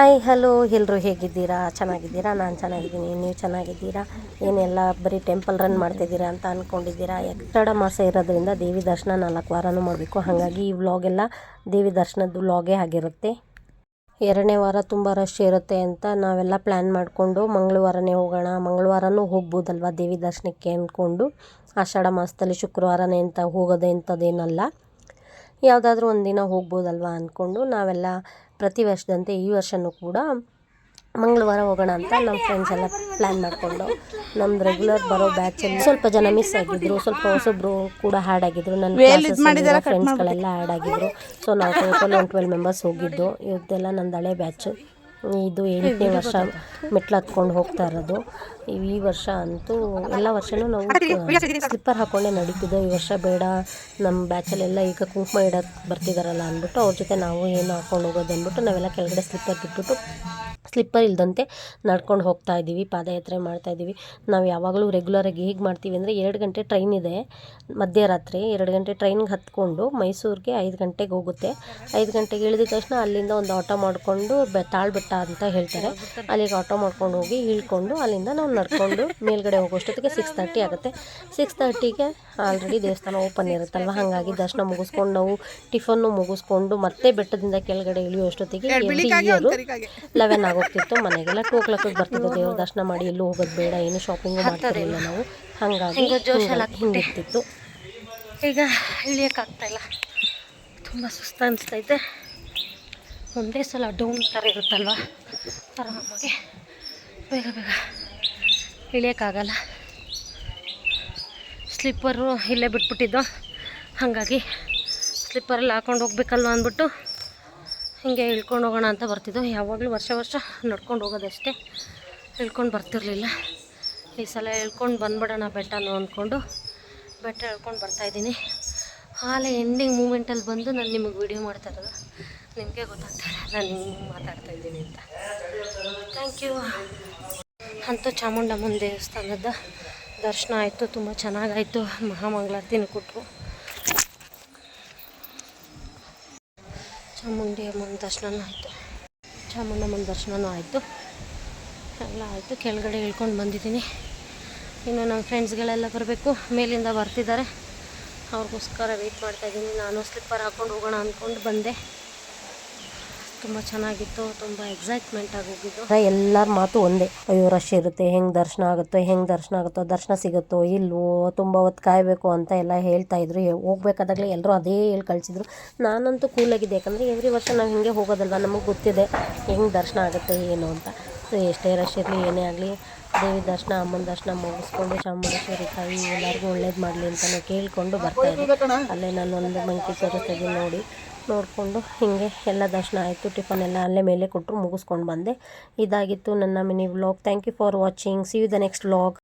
Hi hello ಎಲ್ಲರೂ ಹೇಗಿದ್ದೀರಾ? ಚೆನ್ನಾಗಿದ್ದೀರಾ? ನಾನು ಚೆನ್ನಾಗಿದ್ದೀನಿ. ನೀವು ಚೆನ್ನಾಗಿದ್ದೀರಾ? ಏನೆಲ್ಲ ಬರೀ ಟೆಂಪಲ್ ರನ್ ಮಾಡ್ತಿದ್ದೀರಾ ಅಂತ ಅಂದ್ಕೊಂಡಿದ್ದೀರಾ ಎಕಡ ಮಾಸ ಇರೋದ್ರಿಂದ ದೇವಿ ದರ್ಶನ ನಾಲ್ಕು ವಾರನೂ ಮಾಡಬೇಕು. ಹಾಗಾಗಿ ಈ ವ್ಲಾಗೆಲ್ಲ ದೇವಿ ದರ್ಶನದ ವ್ಲಾಗೇ ಆಗಿರುತ್ತೆ. ಎರಡನೇ ವಾರ ತುಂಬ ರಶ್ ಇರುತ್ತೆ ಅಂತ ನಾವೆಲ್ಲ ಪ್ಲ್ಯಾನ್ ಮಾಡಿಕೊಂಡು ಮಂಗಳವಾರನೇ ಹೋಗೋಣ, ಮಂಗಳವಾರನೂ ಹೋಗ್ಬೋದಲ್ವ ದೇವಿ ದರ್ಶನಕ್ಕೆ ಅಂದ್ಕೊಂಡು ಆಷಾಢ ಮಾಸದಲ್ಲಿ ಶುಕ್ರವಾರನೇ ಅಂತ ಹೋಗೋದೇ ಅಂಥದ್ದೇನಲ್ಲ ಯಾವುದಾದ್ರೂ ಒಂದಿನ ಹೋಗ್ಬೋದಲ್ವ ಅಂದ್ಕೊಂಡು ನಾವೆಲ್ಲ ಪ್ರತಿ ವರ್ಷದಂತೆ ಈ ವರ್ಷವೂ ಕೂಡ ಮಂಗಳವಾರ ಹೋಗೋಣ ಅಂತ ನಮ್ಮ ಫ್ರೆಂಡ್ಸ್ ಎಲ್ಲ ಪ್ಲ್ಯಾನ್ ಮಾಡಿಕೊಂಡು ನಮ್ದು ರೆಗ್ಯುಲರ್ ಬರೋ ಬ್ಯಾಚಲ್ಲಿ ಸ್ವಲ್ಪ ಜನ ಮಿಸ್ ಆಗಿದ್ರು ಸ್ವಲ್ಪ ಹೊಸೊಬ್ರು ಕೂಡ ಹ್ಯಾಡ್ ಆಗಿದ್ರು. ನನ್ನ ಫ್ರೆಂಡ್ಸ್ಗಳೆಲ್ಲ ಹ್ಯಾಡ್ ಆಗಿದ್ರು. ಸೊ ನಾವು ಟೋಟಲ್ ಒನ್ ಟ್ವೆಲ್ ಮೆಂಬರ್ಸ್ ಹೋಗಿದ್ದು. ಇವತ್ತೆಲ್ಲ ನಂದು ಹಳೆ ಬ್ಯಾಚು ಇದು ಎಂಟನೇ ವರ್ಷ ಮೆಟ್ಲು ಹತ್ಕೊಂಡು ಹೋಗ್ತಾ ಇರೋದು. ಈ ವರ್ಷ ಅಂತೂ ಎಲ್ಲ ವರ್ಷನೂ ನಾವು ಸ್ಲಿಪ್ಪರ್ ಹಾಕ್ಕೊಂಡೇ ನಡೀತಿದ್ದೋ ಈ ವರ್ಷ ಬೇಡ ನಮ್ಮ ಬ್ಯಾಚಲ್ಲೆಲ್ಲ ಈಗ ಕುಂಕುಮ ಇಡೋಕ್ಕೆ ಬರ್ತಿದ್ದಾರಲ್ಲ ಅಂದ್ಬಿಟ್ಟು ಅವ್ರ ಜೊತೆ ನಾವು ಏನು ಹಾಕ್ಕೊಂಡು ಹೋಗೋದು ಅಂದ್ಬಿಟ್ಟು ನಾವೆಲ್ಲ ಕೆಳಗಡೆ ಸ್ಲಿಪ್ಪರ್ ಬಿಟ್ಬಿಟ್ಟು ಸ್ಲಿಪ್ಪರ್ ಇಲ್ಲದಂತೆ ನಡ್ಕೊಂಡು ಹೋಗ್ತಾ ಇದ್ದೀವಿ ಪಾದಯಾತ್ರೆ ಮಾಡ್ತಾ ಇದ್ದೀವಿ. ನಾವು ಯಾವಾಗಲೂ ರೆಗ್ಯುಲರಾಗಿ ಹೇಗೆ ಮಾಡ್ತೀವಿ ಅಂದರೆ ಎರಡು ಗಂಟೆ ಟ್ರೈನ್ ಇದೆ ಮಧ್ಯರಾತ್ರಿ ಎರಡು ಗಂಟೆ ಟ್ರೈನ್ಗೆ ಹತ್ಕೊಂಡು ಮೈಸೂರಿಗೆ ಐದು ಗಂಟೆಗೆ ಹೋಗುತ್ತೆ. ಐದು ಗಂಟೆಗೆ ಇಳಿದ ತಕ್ಷಣ ಅಲ್ಲಿಂದ ಒಂದು ಆಟೋ ಮಾಡಿಕೊಂಡು ಬೆ ತಾಳ್ಬೆಟ್ಟ ಅಂತ ಹೇಳ್ತಾರೆ. ಅಲ್ಲಿಗೆ ಆಟೋ ಮಾಡ್ಕೊಂಡು ಹೋಗಿ ಇಳ್ಕೊಂಡು ಅಲ್ಲಿಂದ ನಾವು ನಡ್ಕೊಂಡು ಮೇಲ್ಗಡೆ ಹೋಗೋಷ್ಟೊತ್ತಿಗೆ ಸಿಕ್ಸ್ ತರ್ಟಿ ಆಗುತ್ತೆ. ಸಿಕ್ಸ್ ತರ್ಟಿಗೆ ಆಲ್ರೆಡಿ ದೇವಸ್ಥಾನ ಓಪನ್ ಇರುತ್ತಲ್ವ? ಹಾಗಾಗಿ ದರ್ಶನ ಮುಗಿಸ್ಕೊಂಡು ನಾವು ಟಿಫನ್ನು ಮುಗಿಸ್ಕೊಂಡು ಮತ್ತೆ ಬೆಟ್ಟದಿಂದ ಕೆಳಗಡೆ ಇಳಿಯುವಷ್ಟೊತ್ತಿಗೆ ಎವ್ರಿ ಇಯರು ಲೆವೆನ್ ಆಗೋಗ್ತಿತ್ತು. ಮನೆಗೆಲ್ಲ ಟೂ ಓ ಕ್ಲಾಕಿಗೆ ಬರ್ತಿದ್ದು. ದೇವ್ರ ದರ್ಶನ ಮಾಡಿ ಎಲ್ಲೂ ಹೋಗೋದು ಬೇಡ ಏನು ಶಾಪಿಂಗ್ ಮಾಡ್ತಿರಲಿಲ್ಲ ನಾವು. ಹಾಗಾಗಿ ಹಿಂಗಿರ್ತಿತ್ತು. ಈಗ ಇಳಿಯೋಕ್ಕಾಗ್ತಾ ಇಲ್ಲ. ತುಂಬ ಸುಸ್ತು ಅನಿಸ್ತೈತೆ ಒಂದೇ ಸಲ ಡೌನ್ ಥರ ಇರುತ್ತಲ್ವ? ಆರಾಮಾಗಿ ಬೇಗ ಬೇಗ ಇಳಿಯೋಕ್ಕಾಗಲ್ಲ. ಸ್ಲಿಪ್ಪರು ಇಲ್ಲೇ ಬಿಟ್ಬಿಟ್ಟಿದ್ದು. ಹಾಗಾಗಿ ಸ್ಲಿಪ್ಪರಲ್ಲಿ ಹಾಕೊಂಡು ಹೋಗ್ಬೇಕಲ್ವ ಅಂದ್ಬಿಟ್ಟು ಹೀಗೆ ಇಳ್ಕೊಂಡು ಹೋಗೋಣ ಅಂತ ಬರ್ತಿದ್ದೋ, ಯಾವಾಗಲೂ ವರ್ಷ ವರ್ಷ ನಡ್ಕೊಂಡು ಹೋಗೋದಷ್ಟೇ. ಇಳ್ಕೊಂಡು ಬರ್ತಿರಲಿಲ್ಲ. ಈ ಸಲ ಇಳ್ಕೊಂಡು ಬಂದ್ಬಿಡೋಣ ಬೆಟ್ಟನೂ ಅಂದ್ಕೊಂಡು ಬೆಟ್ಟ ಇಳ್ಕೊಂಡು ಬರ್ತಾಯಿದ್ದೀನಿ ಹಾಲೆ ಎಂಡಿಂಗ್ ಮೂಮೆಂಟಲ್ಲಿ ಬಂದು ನಾನು ನಿಮಗೆ ವಿಡಿಯೋ ಮಾಡ್ತಾ ಇರೋದು. ನಿಮಗೆ ಗೊತ್ತಾಗ್ತಾರೆ ನಾನು ಹಿಂಗೆ ಮಾತಾಡ್ತಾ ಇದ್ದೀನಿ ಅಂತ. ಥ್ಯಾಂಕ್ ಯು ಅಂತೂ ಚಾಮುಂಡಮ್ಮನ ದೇವಸ್ಥಾನದ ದರ್ಶನ ಆಯಿತು, ತುಂಬ ಚೆನ್ನಾಗಾಯಿತು. ಮಹಾಮಂಗಳಾರತಿನೂ ಕೊಟ್ಟರು ಚಾಮುಂಡಿ ಅಮ್ಮನ ದರ್ಶನನೂ ಆಯಿತು. ಚಾಮುಂಡಮ್ಮನ ದರ್ಶನನೂ ಆಯಿತು. ಎಲ್ಲ ಆಯಿತು. ಕೆಳಗಡೆ ಇಳ್ಕೊಂಡು ಬಂದಿದ್ದೀನಿ. ಇನ್ನು ನಮ್ಮ ಫ್ರೆಂಡ್ಸ್ಗಳೆಲ್ಲ ಬರಬೇಕು. ಮೇಲಿಂದ ಬರ್ತಿದ್ದಾರೆ. ಅವ್ರಿಗೋಸ್ಕರ ವೆಯ್ಟ್ ಮಾಡ್ತಾಯಿದ್ದೀನಿ ನಾನು ಸ್ಲಿಪ್ಪರ್ ಹಾಕ್ಕೊಂಡು ಹೋಗೋಣ ಅಂದ್ಕೊಂಡು ಬಂದೆ. ತುಂಬ ಚೆನ್ನಾಗಿತ್ತು, ತುಂಬ ಎಕ್ಸೈಟ್ಮೆಂಟ್ ಹೋಗಿದ್ದು. ಎಲ್ಲರ ಮಾತು ಒಂದೇ. ಅಯ್ಯೋ ರಶ್ ಇರುತ್ತೆ, ಹೆಂಗೆ ದರ್ಶನ ಆಗುತ್ತೋ, ಹೆಂಗೆ ದರ್ಶನ ಆಗುತ್ತೋ, ದರ್ಶನ ಸಿಗುತ್ತೋ, ಇಲ್ವೋ, ತುಂಬ ಹೊತ್ತು ಕಾಯಬೇಕು ಅಂತ ಎಲ್ಲ ಹೇಳ್ತಾ ಇದ್ರು. ಹೋಗ್ಬೇಕಾದಾಗಲೇ ಎಲ್ಲರೂ ಅದೇ ಹೇಳಿ ಕಳಿಸಿದ್ರು. ನಾನಂತೂ ಕೂಲಾಗಿದ್ದೆ ಯಾಕಂದರೆ ಎವ್ರಿ ವರ್ಷ ನಾವು ಹಿಂಗೆ ಹೋಗೋದಲ್ವ, ನಮಗೆ ಗೊತ್ತಿದೆ ಹೆಂಗೆ ದರ್ಶನ ಆಗುತ್ತೆ, ಏನು ಅಂತ. ಸೊ, ಎಷ್ಟೇ ರಶ್ ಇರಲಿ, ಏನೇ ಆಗಲಿ, ದೇವಿ ದರ್ಶನ, ಅಮ್ಮನ ದರ್ಶನ ಮುಗಿಸ್ಕೊಂಡು ಚಾಮುಂಡೇಶ್ವರಿ ತಾಯಿ ಎಲ್ಲರಿಗೂ ಒಳ್ಳೇದು ಮಾಡಲಿ ಅಂತಲೇ ಕೇಳಿಕೊಂಡು ಬರ್ತಾಯಿದ್ದೆ ಅಲ್ಲೇ ನಾನು ಒಂದು ಮಂಕಿ ತೋರಿಸ್ತಾ ನೋಡಿ ನೋಡಿಕೊಂಡು ಹೀಗೆ ಎಲ್ಲ ದರ್ಶನ ಆಯಿತು. ಟಿಫನ್ ಎಲ್ಲ ಅಲ್ಲೇ ಮೇಲೆ ಕೊಟ್ಟರು ಮುಗಿಸ್ಕೊಂಡು ಬಂದೆ. ಇದಾಗಿತ್ತು ನನ್ನ mini vlog. Thank you for watching see you the next vlog